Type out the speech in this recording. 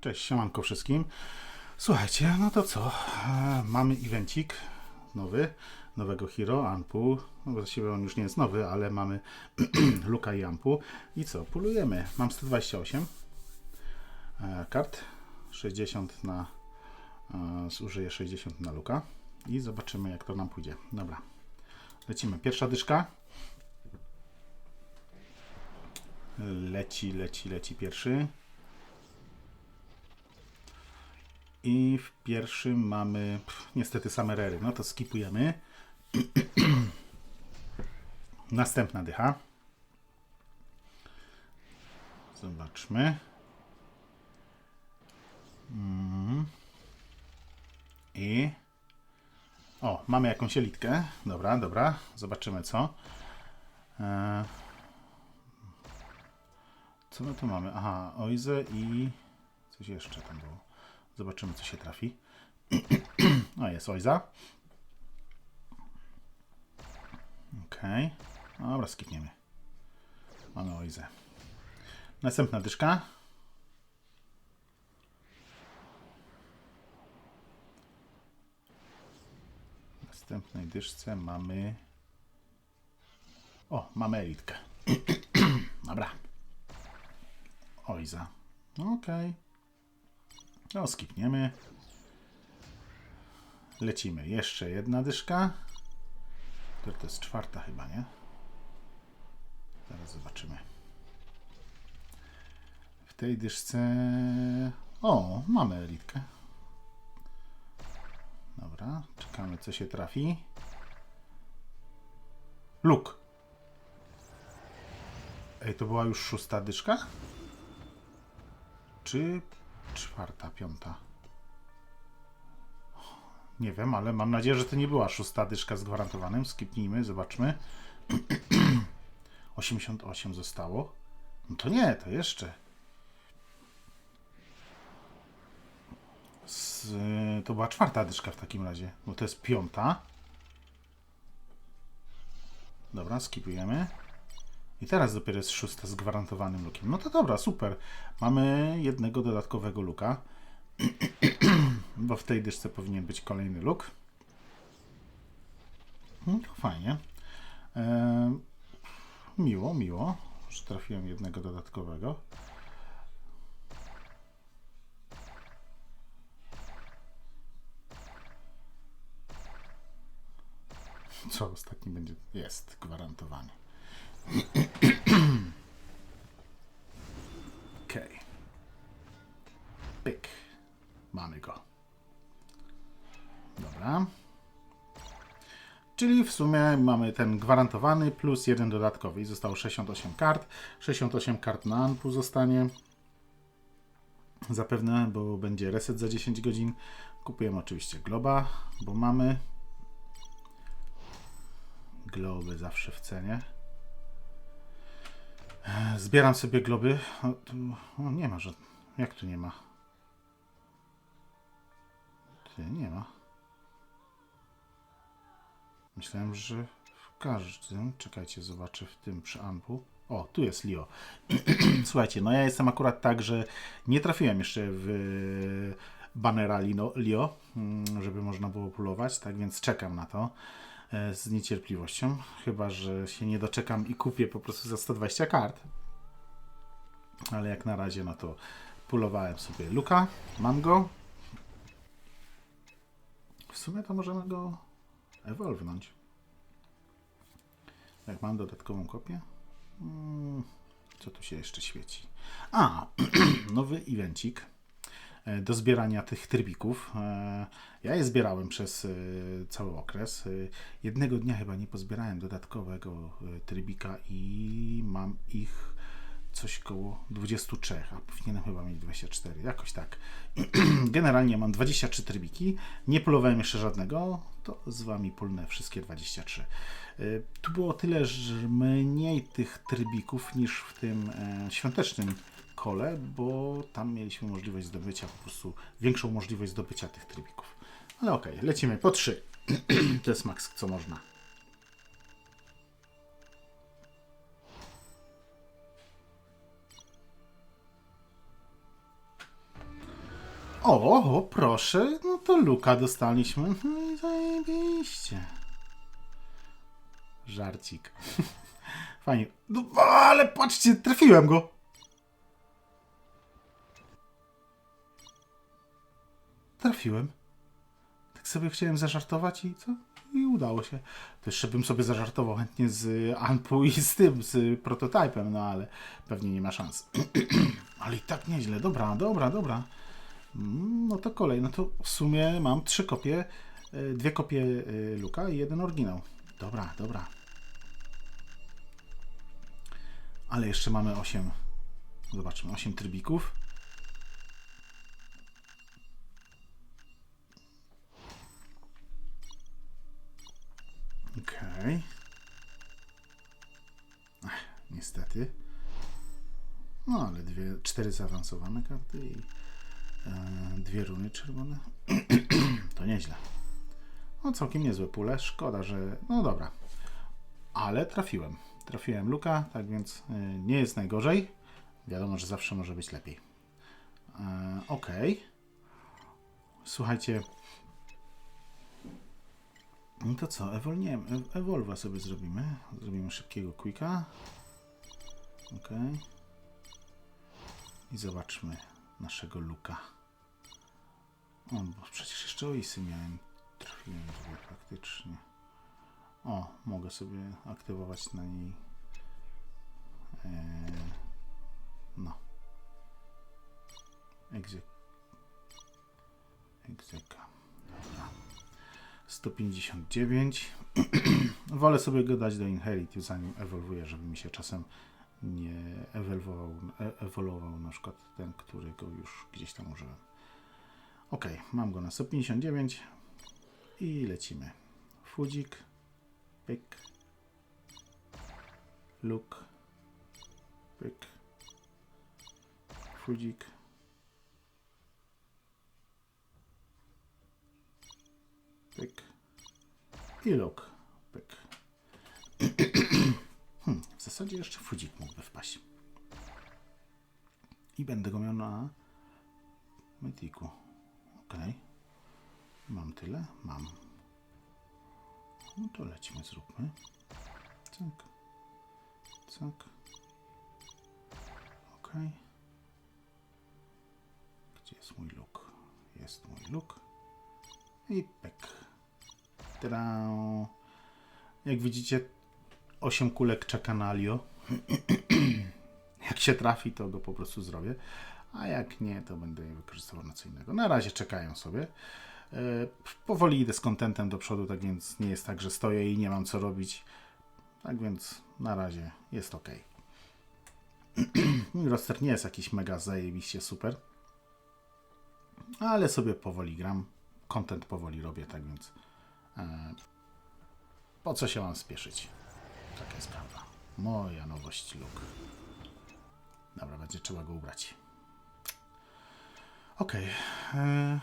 Cześć, siemanko wszystkim. Słuchajcie, no to co? E, mamy evencik nowy, nowego Hero, Ampu. No właściwie on już nie jest nowy, ale mamy Luka i Ampu. I co? Pulujemy. Mam 128 e, kart, 60 na... E, zużyję 60 na Luka. I zobaczymy jak to nam pójdzie. Dobra. Lecimy. Pierwsza dyszka. Leci, leci, leci pierwszy. I w pierwszym mamy pff, niestety same rery. No to skipujemy. Następna dycha. Zobaczmy. Mm. I o, mamy jakąś elitkę. Dobra, dobra. Zobaczymy co. E... Co my tu mamy? Aha, Oize i coś jeszcze tam było. Zobaczymy, co się trafi. o, jest Oiza. Okej. Okay. Dobra, skipniemy. Mamy Oizę. Następna dyszka. W następnej dyszce mamy... O, mamy elitkę. Dobra. Oiza. Okej. Okay. No, skipniemy. Lecimy. Jeszcze jedna dyszka. To, to jest czwarta chyba, nie? Zaraz zobaczymy. W tej dyszce... O, mamy elitkę. Dobra, czekamy co się trafi. Luk. Ej, to była już szósta dyszka? Czy czwarta, piąta? Nie wiem, ale mam nadzieję, że to nie była szósta dyszka z gwarantowanym. Skipnijmy, zobaczmy. 88 zostało. No to nie, to jeszcze. Z, to była czwarta dyszka w takim razie, bo to jest piąta. Dobra, skipujemy. I teraz dopiero jest szósta z gwarantowanym lukiem. No to dobra, super. Mamy jednego dodatkowego luka. Bo w tej dyszce powinien być kolejny luk. No fajnie. Eee, miło, miło, że trafiłem jednego dodatkowego. Co ostatni będzie? Jest gwarantowany. Okay. Pyk. Mamy go. Dobra. Czyli w sumie mamy ten gwarantowany plus jeden dodatkowy i zostało 68 kart. 68 kart na Anpu zostanie. Zapewne, bo będzie reset za 10 godzin. Kupujemy oczywiście Globa, bo mamy Globy zawsze w cenie. Zbieram sobie globy. O, tu, o, nie ma żadnych. Jak tu nie ma? Ty, nie ma. Myślałem, że w każdym. Czekajcie, zobaczę w tym przy Ampu. O, tu jest Leo. Słuchajcie, no ja jestem akurat tak, że nie trafiłem jeszcze w bannera Leo, mm, żeby można było pulować, tak więc czekam na to z niecierpliwością. Chyba, że się nie doczekam i kupię po prostu za 120 kart. Ale jak na razie, no to pulowałem sobie Luka. Mam go. W sumie to możemy go ewolwnąć. Jak mam dodatkową kopię. Hmm, co tu się jeszcze świeci? A, nowy evencik do zbierania tych trybików. Ja je zbierałem przez cały okres. Jednego dnia chyba nie pozbierałem dodatkowego trybika i mam ich coś koło 23, a powinienem chyba mieć 24, jakoś tak. Generalnie mam 23 trybiki, nie polowałem jeszcze żadnego, to z Wami pulnę wszystkie 23. Tu było tyle, mniej tych trybików niż w tym świątecznym kole, bo tam mieliśmy możliwość zdobycia po prostu większą możliwość zdobycia tych trybików. Ale okej, okay, lecimy po 3. to jest maks, co można. O, o, proszę, no to Luka dostaliśmy. No zajebiście. Żarcik. Fajnie. No, ale patrzcie, trafiłem go. Trafiłem. Tak sobie chciałem zażartować i co? I udało się. To jeszcze bym sobie zażartował chętnie z Anpu i z tym, z prototypem, no ale pewnie nie ma szans. ale i tak nieźle. Dobra, dobra, dobra. Mm, No to kolej. No to w sumie mam trzy kopie. y, Dwie kopie y, Luka i jeden oryginał. Dobra, dobra. Ale jeszcze mamy 8. Zobaczmy, 8 trybików. Okej. Ech, Niestety. No ale dwie, cztery zaawansowane karty i e, dwie runy czerwone. to nieźle. No całkiem niezłe pule. Szkoda, że... No dobra. Ale trafiłem. Trafiłem Luka, tak więc e, nie jest najgorzej. Wiadomo, że zawsze może być lepiej. E, Okej. Słuchajcie. No to co, ewol, nie wiem, e- Evolva sobie zrobimy. Zrobimy szybkiego quicka. Ok. I zobaczmy naszego Luka. O, bo przecież jeszcze Oisy miałem. Trafiłem dwie praktycznie. O, mogę sobie aktywować na niej. Eee, no. Egze... Egzeka. Dobra. 159. Wolę sobie go dać do Inherit, zanim ewoluuje, żeby mi się czasem nie ewoluował, e- ewoluował na przykład ten, którego już gdzieś tam użyłem. Ok, mam go na 159 i lecimy. Fudzik, pyk, luk, pyk, fudzik, pyk i luk, pyk. Hmm, w zasadzie jeszcze fudzik mógłby wpaść. I będę go miał na Mytiku. Ok. Mam tyle? Mam. No to lecimy, zróbmy. Cyk. Cyk. Ok. Gdzie jest mój luk? Jest mój luk. I pek. Tada. Jak widzicie, 8 kulek czeka na Alio. jak się trafi, to go po prostu zrobię. A jak nie, to będę je wykorzystywał na co innego. Na razie czekają sobie. E, Powoli idę z kontentem do przodu, tak więc nie jest tak, że stoję i nie mam co robić. Tak więc na razie jest ok. Mój roster nie jest jakiś mega zajebiście super. Ale sobie powoli gram. Content powoli robię, tak więc e, po co się mam spieszyć? Taka jest prawda. Moja nowość look. Dobra, będzie trzeba go ubrać. Okej. e,